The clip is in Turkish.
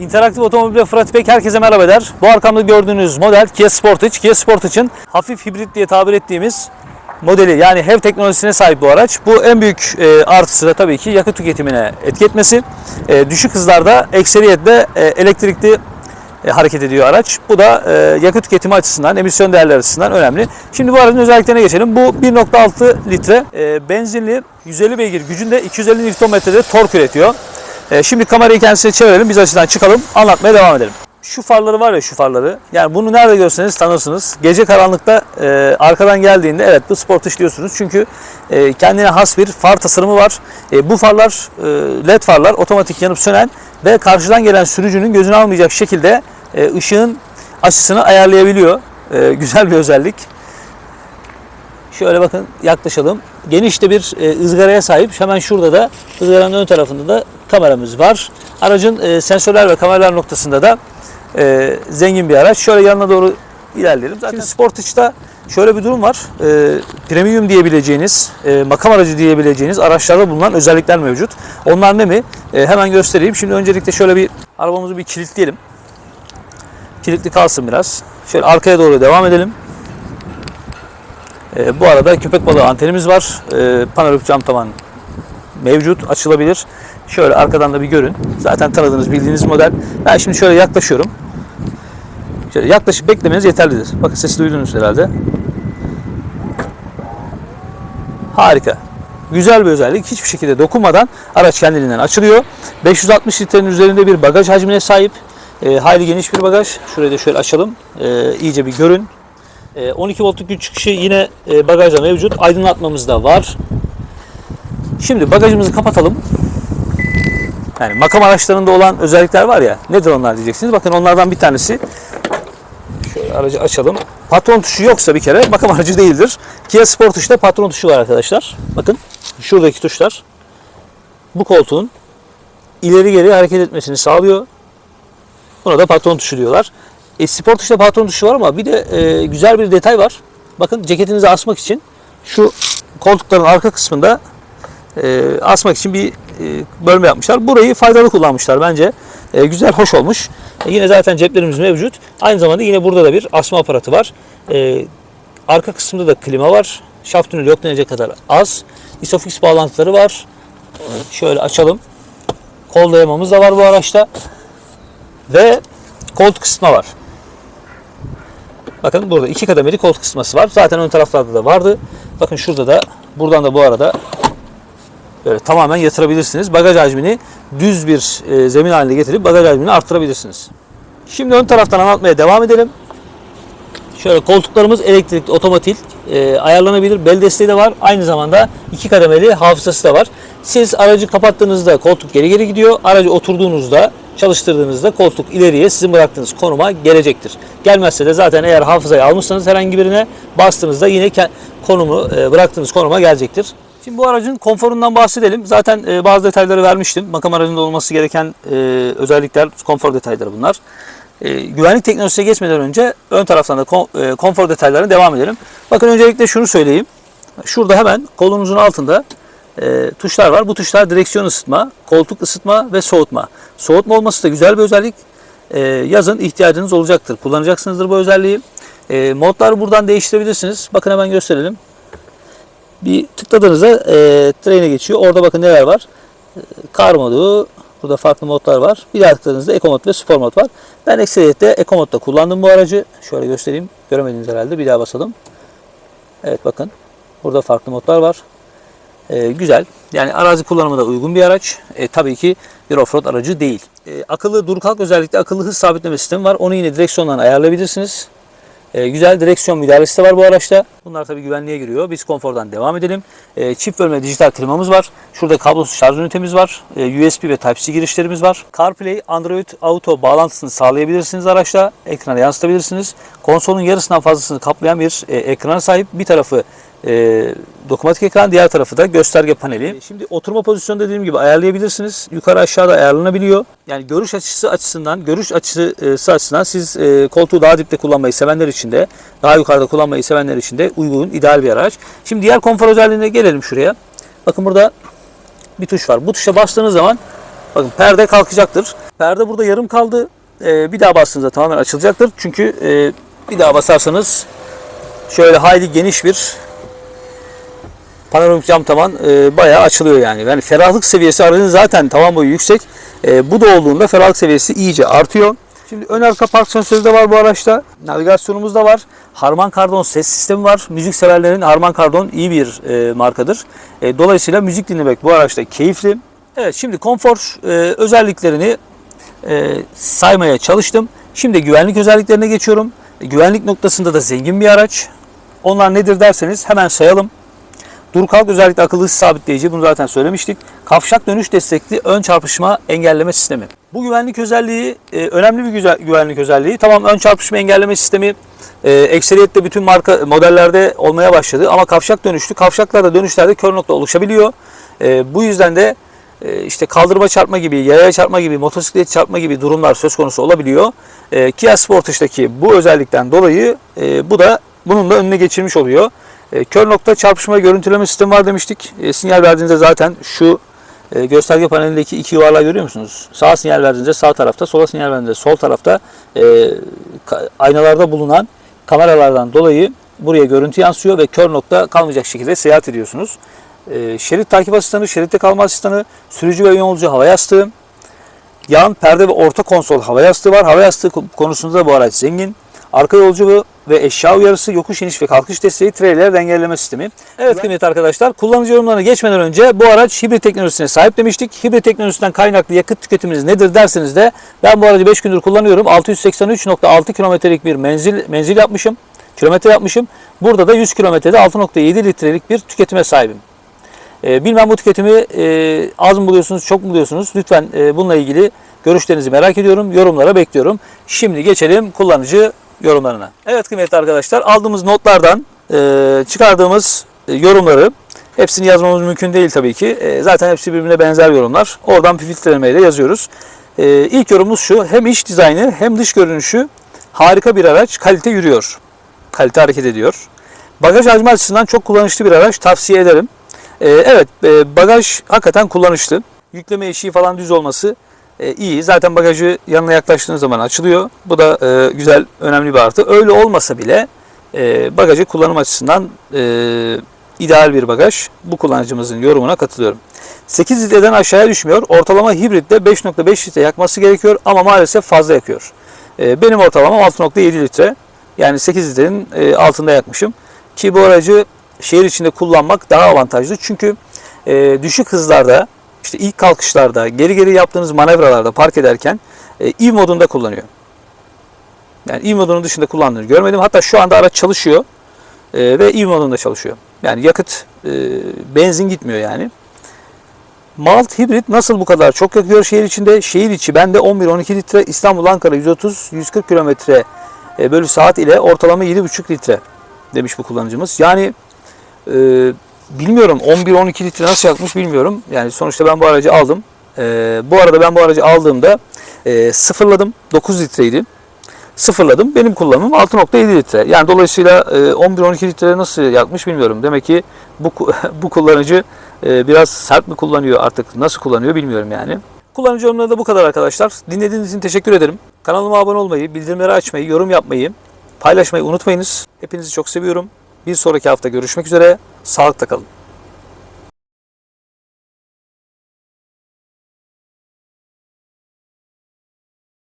İnteraktif Otomobil ve Fırat Bek herkese merhaba der. Bu arkamda gördüğünüz model Kia Sportage. Kia Sportage'ın hafif hibrit diye tabir ettiğimiz modeli yani HEV teknolojisine sahip bu araç. Bu en büyük e, artısı da tabii ki yakıt tüketimine etki etmesi. E, düşük hızlarda ekseriyetle e, elektrikli hareket ediyor araç. Bu da yakıt tüketimi açısından, emisyon değerleri açısından önemli. Şimdi bu aracın özelliklerine geçelim. Bu 1.6 litre benzinli 150 beygir gücünde 250 Nm'de tork üretiyor. E, şimdi kamerayı kendisine çevirelim. Biz açıdan çıkalım. Anlatmaya devam edelim. Şu farları var ya şu farları. Yani bunu nerede görseniz tanırsınız. Gece karanlıkta e, arkadan geldiğinde evet bu sport işliyorsunuz. Çünkü e, kendine has bir far tasarımı var. E, bu farlar e, led farlar otomatik yanıp sönen ve karşıdan gelen sürücünün gözünü almayacak şekilde e, ışığın açısını ayarlayabiliyor. E, güzel bir özellik. Şöyle bakın yaklaşalım. Geniş de bir e, ızgaraya sahip. Hemen şurada da ızgaranın ön tarafında da kameramız var. Aracın e, sensörler ve kameralar noktasında da e, zengin bir araç. Şöyle yanına doğru ilerleyelim. Zaten Sportage'da şöyle bir durum var. E, premium diyebileceğiniz, e, makam aracı diyebileceğiniz araçlarda bulunan özellikler mevcut. Onlar ne mi? E, hemen göstereyim. Şimdi öncelikle şöyle bir arabamızı bir kilitleyelim. Kilitli kalsın biraz. Şöyle arkaya doğru devam edelim. E, bu arada köpek balığı antenimiz var. E, panoramik cam tavan mevcut, açılabilir. Şöyle arkadan da bir görün. Zaten tanıdığınız, bildiğiniz model. Ben şimdi şöyle yaklaşıyorum. Şöyle yaklaşıp beklemeniz yeterlidir. Bakın sesi duydunuz herhalde. Harika. Güzel bir özellik. Hiçbir şekilde dokunmadan araç kendiliğinden açılıyor. 560 litrenin üzerinde bir bagaj hacmine sahip. E, hayli geniş bir bagaj. Şurayı da şöyle açalım. E, iyice bir görün. E, 12 voltluk güç çıkışı yine e, bagajda mevcut. Aydınlatmamız da var. Şimdi bagajımızı kapatalım. Yani makam araçlarında olan özellikler var ya. Nedir onlar diyeceksiniz. Bakın onlardan bir tanesi. Şöyle aracı açalım. Patron tuşu yoksa bir kere makam aracı değildir. Kia Sportage'da patron tuşu var arkadaşlar. Bakın şuradaki tuşlar bu koltuğun ileri geri hareket etmesini sağlıyor. Buna da patron tuşu diyorlar. E, Sportage'da patron tuşu var ama bir de e, güzel bir detay var. Bakın ceketinizi asmak için şu koltukların arka kısmında e, asmak için bir e, bölme yapmışlar. Burayı faydalı kullanmışlar bence. E, güzel, hoş olmuş. E, yine zaten ceplerimiz mevcut. Aynı zamanda yine burada da bir asma aparatı var. E, arka kısmında da klima var. Şaft tüneli yok denecek kadar az. Isofix bağlantıları var. Şöyle açalım. Kol dayamamız da var bu araçta. Ve koltuk ısıtma var. Bakın burada iki kademeli koltuk ısıtması var. Zaten ön taraflarda da vardı. Bakın şurada da buradan da bu arada böyle tamamen yatırabilirsiniz. Bagaj hacmini düz bir e, zemin haline getirip bagaj hacmini arttırabilirsiniz. Şimdi ön taraftan anlatmaya devam edelim. Şöyle koltuklarımız elektrikli, otomatik, e, ayarlanabilir. Bel desteği de var. Aynı zamanda iki kademeli hafızası da var. Siz aracı kapattığınızda koltuk geri geri gidiyor. Aracı oturduğunuzda, çalıştırdığınızda koltuk ileriye sizin bıraktığınız konuma gelecektir. Gelmezse de zaten eğer hafızayı almışsanız herhangi birine bastığınızda yine konumu e, bıraktığınız konuma gelecektir. Şimdi bu aracın konforundan bahsedelim. Zaten e, bazı detayları vermiştim. Makam aracında olması gereken e, özellikler, konfor detayları bunlar. Güvenlik teknolojisine geçmeden önce ön taraftan da kon- konfor detaylarına devam edelim. Bakın öncelikle şunu söyleyeyim. Şurada hemen kolunuzun altında e, tuşlar var. Bu tuşlar direksiyon ısıtma, koltuk ısıtma ve soğutma. Soğutma olması da güzel bir özellik. E, yazın ihtiyacınız olacaktır. Kullanacaksınızdır bu özelliği. E, modları buradan değiştirebilirsiniz. Bakın hemen gösterelim. Bir tıkladığınızda e, trene geçiyor. Orada bakın neler var. E, modu, burada farklı modlar var. Bir daha tıkladığınızda Eco mod ve Spor mod var. Ben ekseriyetle Eco modda kullandım bu aracı. Şöyle göstereyim. Göremediniz herhalde. Bir daha basalım. Evet bakın. Burada farklı modlar var. E, güzel. Yani arazi kullanımına uygun bir araç. E, tabii ki bir offroad aracı değil. E, akıllı dur kalk özellikle akıllı hız sabitleme sistemi var. Onu yine direksiyondan ayarlayabilirsiniz. E, güzel direksiyon müdahalesi de var bu araçta. Bunlar tabii güvenliğe giriyor. Biz konfordan devam edelim. E, çift bölme dijital klimamız var. Şurada kablosuz şarj ünitemiz var. E, USB ve Type-C girişlerimiz var. CarPlay, Android Auto bağlantısını sağlayabilirsiniz araçta. Ekrana yansıtabilirsiniz. Konsolun yarısından fazlasını kaplayan bir e, ekrana sahip. Bir tarafı e, dokunmatik ekran, diğer tarafı da gösterge paneli. Şimdi oturma pozisyonu dediğim gibi ayarlayabilirsiniz. Yukarı aşağıda ayarlanabiliyor. Yani görüş açısı açısından, görüş açısı açısından siz e, koltuğu daha dipte kullanmayı sevenler için de, daha yukarıda kullanmayı sevenler için de uygun, ideal bir araç. Şimdi diğer konfor özelliğine gelelim şuraya. Bakın burada bir tuş var. Bu tuşa bastığınız zaman bakın perde kalkacaktır. Perde burada yarım kaldı. Ee, bir daha bastığınızda tamamen açılacaktır. Çünkü e, bir daha basarsanız şöyle hayli geniş bir panoramik cam tavan e, bayağı açılıyor yani. Yani ferahlık seviyesi aracın zaten tavan boyu yüksek. E, bu da olduğunda ferahlık seviyesi iyice artıyor. Şimdi ön arka park sensörü de var bu araçta. Navigasyonumuz da var. Harman Kardon ses sistemi var. Müzik severlerin Harman Kardon iyi bir e, markadır. E, dolayısıyla müzik dinlemek bu araçta keyifli. Evet şimdi konfor e, özelliklerini e, saymaya çalıştım. Şimdi güvenlik özelliklerine geçiyorum. E, güvenlik noktasında da zengin bir araç. Onlar nedir derseniz hemen sayalım. Dur kalk özellikle akıllı hız sabitleyici bunu zaten söylemiştik. Kavşak dönüş destekli ön çarpışma engelleme sistemi. Bu güvenlik özelliği e, önemli bir güzel, güvenlik özelliği. Tamam ön çarpışma engelleme sistemi e, ekseriyette bütün marka modellerde olmaya başladı ama kavşak dönüşlü. Kavşaklarda dönüşlerde kör nokta oluşabiliyor. E, bu yüzden de e, işte kaldırıma çarpma gibi, yaya çarpma gibi, motosiklet çarpma gibi durumlar söz konusu olabiliyor. E, Kia Sportage'daki bu özellikten dolayı e, bu da bunun da önüne geçirmiş oluyor. E, kör nokta çarpışma görüntüleme sistemi var demiştik. E, sinyal verdiğinizde zaten şu e, gösterge panelindeki iki yuvarlağı görüyor musunuz? Sağa sinyal verdiğinizde sağ tarafta, sola sinyal verdiğinizde sol tarafta e, aynalarda bulunan kameralardan dolayı buraya görüntü yansıyor ve kör nokta kalmayacak şekilde seyahat ediyorsunuz. Şerit takip asistanı, şeritte kalma asistanı, sürücü ve yolcu hava yastığı, yan perde ve orta konsol hava yastığı var. Hava yastığı konusunda da bu araç zengin. Arka yolcu ve eşya uyarısı, yokuş iniş ve kalkış desteği, trailer dengelleme sistemi. Evet kıymetli arkadaşlar, kullanıcı yorumlarına geçmeden önce bu araç hibrit teknolojisine sahip demiştik. Hibrit teknolojisinden kaynaklı yakıt tüketiminiz nedir derseniz de ben bu aracı 5 gündür kullanıyorum. 683.6 kilometrelik bir menzil menzil yapmışım. Kilometre yapmışım. Burada da 100 kilometrede 6.7 litrelik bir tüketime sahibim. E, bilmem bu tüketimi e, az mı buluyorsunuz, çok mu buluyorsunuz? Lütfen e, bununla ilgili görüşlerinizi merak ediyorum. Yorumlara bekliyorum. Şimdi geçelim kullanıcı yorumlarına. Evet kıymetli arkadaşlar aldığımız notlardan e, çıkardığımız e, yorumları hepsini yazmamız mümkün değil tabii ki. E, zaten hepsi birbirine benzer yorumlar. Oradan filtrelemeyle yazıyoruz. E, ilk yorumumuz şu. Hem iç dizaynı hem dış görünüşü harika bir araç. Kalite yürüyor. Kalite hareket ediyor. Bagaj hacmi açısından çok kullanışlı bir araç. Tavsiye ederim. Ee, evet e, bagaj hakikaten kullanışlı. Yükleme eşiği falan düz olması e, iyi. Zaten bagajı yanına yaklaştığınız zaman açılıyor. Bu da e, güzel, önemli bir artı. Öyle olmasa bile e, bagajı kullanım açısından e, ideal bir bagaj. Bu kullanıcımızın yorumuna katılıyorum. 8 litreden aşağıya düşmüyor. Ortalama hibritte 5.5 litre yakması gerekiyor ama maalesef fazla yakıyor. E, benim ortalamam 6.7 litre. Yani 8 litrenin e, altında yakmışım. Ki bu aracı şehir içinde kullanmak daha avantajlı. Çünkü e, düşük hızlarda, işte ilk kalkışlarda, geri geri yaptığınız manevralarda park ederken e, EV modunda kullanıyor. Yani EV modunun dışında kullandığını görmedim. Hatta şu anda araç çalışıyor e, ve EV modunda çalışıyor. Yani yakıt, e, benzin gitmiyor yani. Malt hibrit nasıl bu kadar çok yakıyor şehir içinde? Şehir içi bende 11-12 litre, İstanbul Ankara 130-140 kilometre e, bölü saat ile ortalama 7,5 litre demiş bu kullanıcımız. Yani e, bilmiyorum 11-12 litre nasıl yakmış bilmiyorum. Yani sonuçta ben bu aracı aldım. E, bu arada ben bu aracı aldığımda e, sıfırladım. 9 litreydi. Sıfırladım. Benim kullanımım 6.7 litre. Yani dolayısıyla e, 11-12 litre nasıl yakmış bilmiyorum. Demek ki bu bu kullanıcı e, biraz sert mi kullanıyor artık nasıl kullanıyor bilmiyorum yani. Kullanıcı yorumları da bu kadar arkadaşlar. Dinlediğiniz için teşekkür ederim. Kanalıma abone olmayı, bildirimleri açmayı, yorum yapmayı, paylaşmayı unutmayınız. Hepinizi çok seviyorum. Bir sonraki hafta görüşmek üzere. Sağlıkla kalın.